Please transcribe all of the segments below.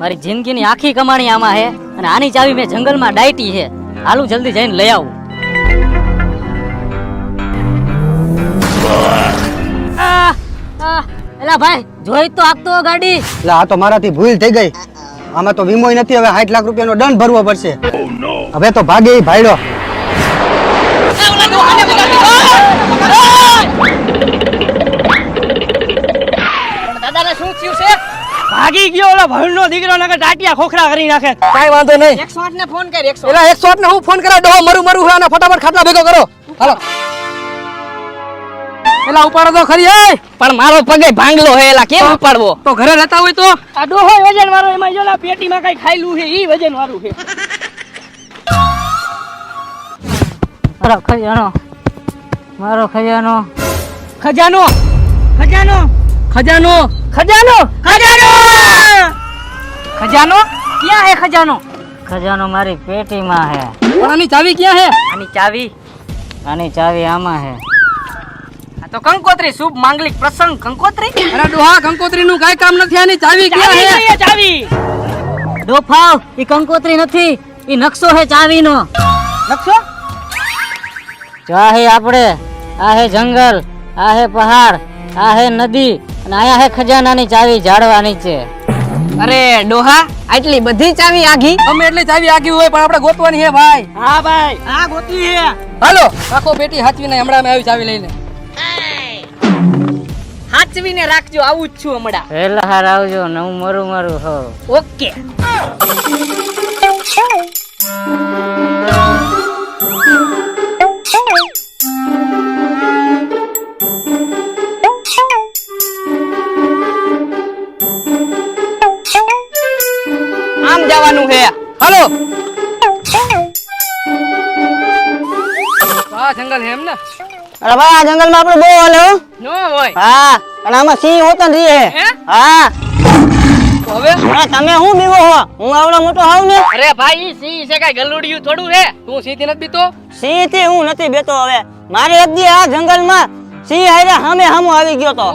મારી જિંદગીની આખી કમાણી આમાં છે અને આની ચાવી મેં જંગલમાં ડાયટી છે હાલું જલ્દી જઈને લઈ આવું. એલા ભાઈ જોઈ તો આગતો ગાડી. એટલે આ તો મારાથી ભૂલ થઈ ગઈ. આમાં તો વીમો નથી હવે સાઠ લાખ રૂપિયાનો દંડ ભરવો પડશે. હવે તો ભાગે ભાઈડો. ભાગી ગયો ઓલો ભણનો દીકરો નકર ટાટિયા ખોખરા કરી નાખે. કાંઈ વાંધો નહીં. એકસો આઠ ને ફોન કર એકસો એલા એકસો આઠ ને હું ફોન કરા ડો મરું મરું હોય અને ફટાફટ ખાટલા ભેગો કરો. હાલો. એલા ઉપાડો તો ખરી એ પણ મારો પગે ભાંગલો હે એલા કેમ ઉપાડવો? તો ઘરે રહેતા હોય તો? આ ડોહો વજન વાળો એમાં જો ના પેટીમાં કઈ ખાઈલું છે ઈ વજન વાળું છે મારો ખજાનો મારો ખજાનો. ખજાનો ખજાનો. ખજાનો. ખજાનો? खजानो ખજાનો? ક્યાં હે ખજાનો? ખજાનો મારી પેટીમાં હે. है આની ચાવી ક્યાં હે? આની ચાવી? આની ચાવી આમાં હે. આ તો કંકોત્રી શુભ માંગલિક પ્રસંગ કંકોત્રી. અરે ડોહા કંકોત્રી નું કાંઈ કામ નથી આની ચાવી ક્યાં ચાવી હે ચાવી. ડોફાવ ઈ કંકોત્રી નથી ઈ નકશો હે ચાવીનો. નકશો? જો હે આપણે આ હે જંગલ આ હે પહાડ આ હે નદી અને આયા હે ખજાનાની ચાવી જાળવાની છે. અરે ડોહા આટલી બધી ચાવી આઘી અમે એટલે ચાવી આગી હોય પણ આપણે ગોતવાની હે ભાઈ. હા ભાઈ. આ ગોતવી હે. હાલો. આખો પેટી હાચવીને હમણાં અમે આવી ચાવી લઈને. હાચવીને રાખજો આવું જ છું હમણાં. વહેલા હાર આવજો ને હું મરું મરું હો ઓકે આ જંગલ હે એમ ને? અરે ભાઈ આ જંગલમાં આપણે બહુ હાલે હો. નો હોય. હા અને આમાં સિંહ હોતો રહે હે? હા. હવે? તમે શું બીવો હો? હું આવડો મોટો હાવ ને. અરે ભાઈ ઈ સિંહ છે કઈ ગલુડિયું થોડું રે તું સીધી નથી બીતો? સિંહથી હું નથી બેતો હવે. મારી એક દી આ જંગલમાં સિંહ હારે સામે સામો આવી ગયો તો.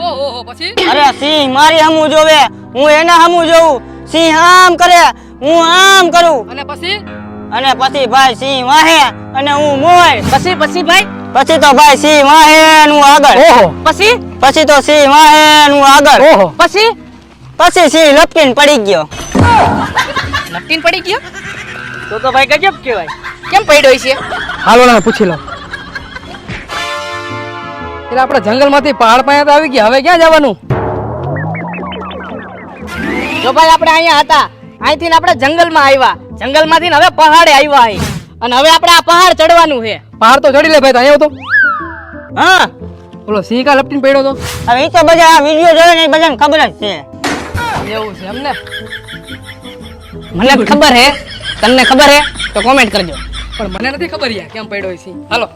પછી? અરે સિંહ મારી સામું જોવે. હું એના સામું જોઉં. સિંહ આમ કરે. હું આમ કરું. અને પછી? અને પછી ભાઈ સિંહ વાહે અને હું મોય. પછી પછી ભાઈ? પછી તો ભાઈ સિંહ વાહે નું આગળ. ઓહો. પછી? પછી તો સિંહ વાહે નું આગળ. ઓહો. પછી? પછી સિંહ લપકીન પડી ગયો. લપકીન પડી ગયો? તો તો ભાઈ ગજબ કહેવાય. કેમ પડ્યો છે? હાલો ના પૂછી લો. એટલે આપણે જંગલમાંથી પહાડ પાયા તો આવી ગયા. હવે ક્યાં જવાનું? જો ભાઈ આપણે અહીંયા હતા. અહીંથી ને આપણે જંગલમાં આવ્યા. જંગલમાંથી હવે પહાડે આવ્યા અહીં અને હવે આપણે આ પહાડ ચડવાનું છે પહાડ તો ચડી લે ભાઈ તો અહીંયા તો. હા. બોલો સિંહ કા લપટીને પડ્યો તો. હવે એ તો બધા આ વીડિયો જોવે ને બધાને ખબર જ છે. એવું છે એમને? મને ખબર હે. તમને ખબર હે? તો કોમેન્ટ કરજો. પણ મને નથી ખબર યાર કેમ પડ્યો છે હાલો.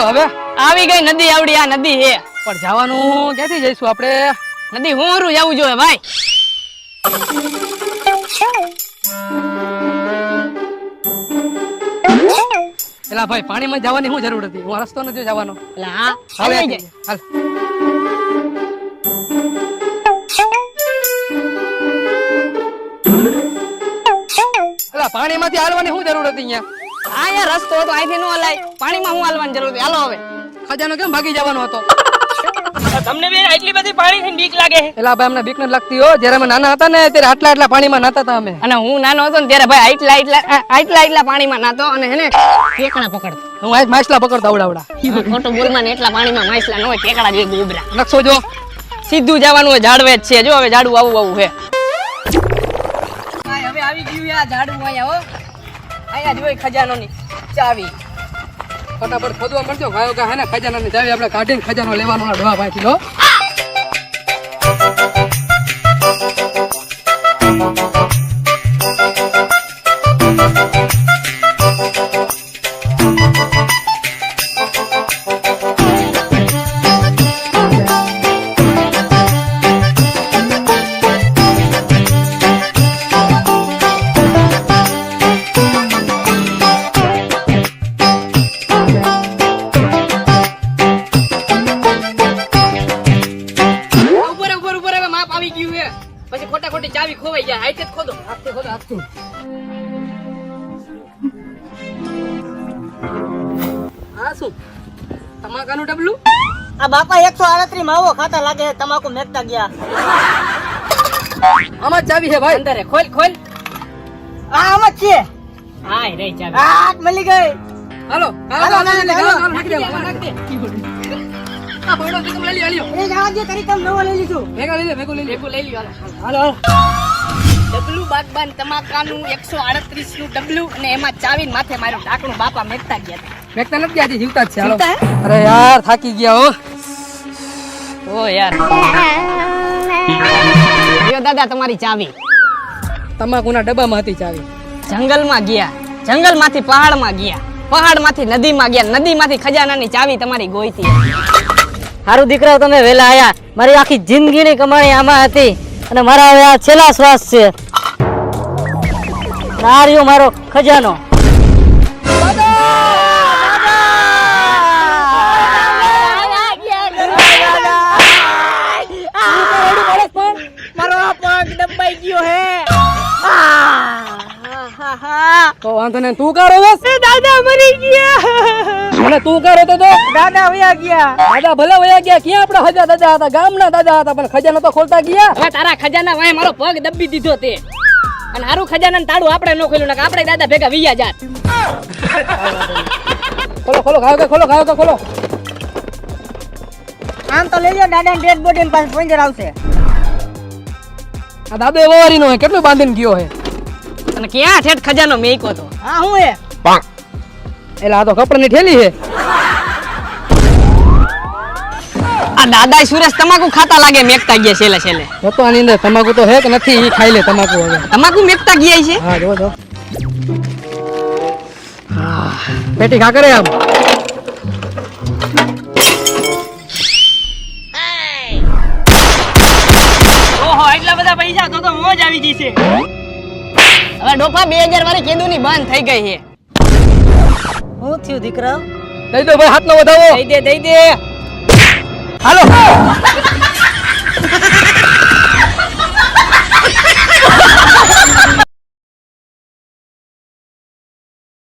બોલો હવે. આવી ગઈ નદી આવડી આ નદી હે. પણ જવાનું ક્યાંથી જઈશું આપણે? નદી હોરું જવું જોઈએ ભાઈ. એલા ભાઈ પાણીમાં જવાની શું જરૂર હતી? હું રસ્તો નથી જવાનો. એટલે હા જાય હાલ. પાણીમાંથી હાલવાની શું જરૂર હતી અહીંયા? આ યાર રસ્તો હતો અહીંથી નો હલાય. પાણીમાં હું હાલવાની જરૂર હતી. હાલો હવે. ખજાનો કેમ ભાગી જવાનો હતો? તમને બે એટલી બધી પાણીથી બીક લાગે. છે એલા ભાઈ અમને બીક નથી લાગતી હો. જ્યારે અમે નાના હતા ને ત્યારે આટલા આટલા પાણીમાં નાતા હતા અમે. અને હું નાનો હતો ને ત્યારે ભાઈ આટલા આટલા આટલા આટલા પાણીમાં નાતો અને હેને ઠેકણા પકડતો. હું આજ માછલા પકડતો આવડાવડા ખોટું બોલમાં ને એટલા પાણીમાં માછલા ન હોય ઠેકડા જોઈએ ગોબરા નકશો જો. સીધું જવાનું હોય ઝાડવે જ છે. જો હવે ઝાડુ આવું આવું છે હવે આવી ગયું આ ઝાડુ અહીંયા હો. અહીંયા જોઈ ખજાનોની ચાવી. ફટાફટ ખોદવા મળજો ગાયો ગા હે ને ખજાનાની ચાવી આપણે કાઢીને ખજાનો લેવાનો ના ભાઈ લો પછી ખોટા ખોટી ચાવી ખોવાઈ જાય હાઈટ જ ખોદો હાથથી ખોદો હાથથી હા શું તમાકાનું ડબલું આ બાપા એકસો આડત્રીસ માવો ખાતા લાગે છે તમાકુ મેકતા ગયા આમાં ચાવી છે ભાઈ અંદર હે. ખોલ ખોલ આ આમાં છે હા રહી ચાવી આ હાથ મળી ગઈ હાલો હાલો હાલો, હાલો, હાલો, હાલો, હાલો. હાલો, નાખી દે, હાલો, નાખી દે. આ ભોયડો છે, તમે લઈ લ્યો. એ જવા દે તરીકે નવો લઈ લીધું. ભેગા લઈ લે ભેગું લઈ લે ભેગું લઈ લ્યો હાલો. હાલો. હાલો. ડબલું બાગબાન તમાકાનું એકસો આડત્રીસનું ડબલું અને એમાં ચાવીને માથે માર્યું. ઢાંકણું બાપા મેકતા ગયા. મેકતા નથી ગયા, જીવતા જ છે હાલો. અરે યાર થાકી ગયા હો. ઓ યાર. લ્યો દાદા તમારી ચાવી. તમાકુના ડબ્બામાં હતી ચાવી. જંગલમાં ગયા. જંગલમાંથી પહાડમાં ગયા. પહાડમાંથી નદીમાં ગયા. નદીમાંથી ખજાનાની ચાવી તમારી ગોઈતી સારું દીકરાઓ તમે વહેલા આયા. મારી આખી જિંદગીની કમાણી આમાં હતી અને મારા હવે આ છેલ્લા શ્વાસ છે. આ મારો ખજાનો. તો વાંધો નહીં તું કરો બસ. દાદા મરી ગયા. અને તું કારો તો દાદા વયા ગયા. દાદા ભલે વયા ગયા ક્યાં આપણા હજા દાદા હતા? ગામના દાદા હતા પણ ખજાના તો ખોલતા ગયા. હવે તારા ખજાના વાય મારો પગ દબી દીધો તે. અને હારું ખજાના તાળું આપણે ન ખોલ્યું ને આપણે દાદા ભેગા વિયા જાત. ખોલો ખોલો ખાવ કે ખોલો ખાવ કે ખોલો. આમ તો લઈ લો દાદા ડેડ બોડી પાસે પંજર આવશે. આ દાદો એવો વારીનો હે કેટલું બાંધીને ગયો હે અને ક્યાં ઠેઠ ખજાનો મેકો તો હા હું એ. એટલે આ તો કપડાની ઠેલી છે. આ દાદા સુરેશ તમાકુ ખાતા લાગે મેકતા ગયા છેલ્લે છેલ્લે. તો આની અંદર તમાકુ તો હે કે નથી ઈ ખાઈ લે તમાકુ હવે. તમાકુ મેકતા ગયા છે? હા જો જો પેટી ખા કરે આમ. ડોફા 2000 વાળી કેદુની બંધ થઈ ગઈ છે. હું થયું દીકરા? દઈ દો ભાઈ હાથનો વધાવો. દઈ દે દઈ દે. હાલો.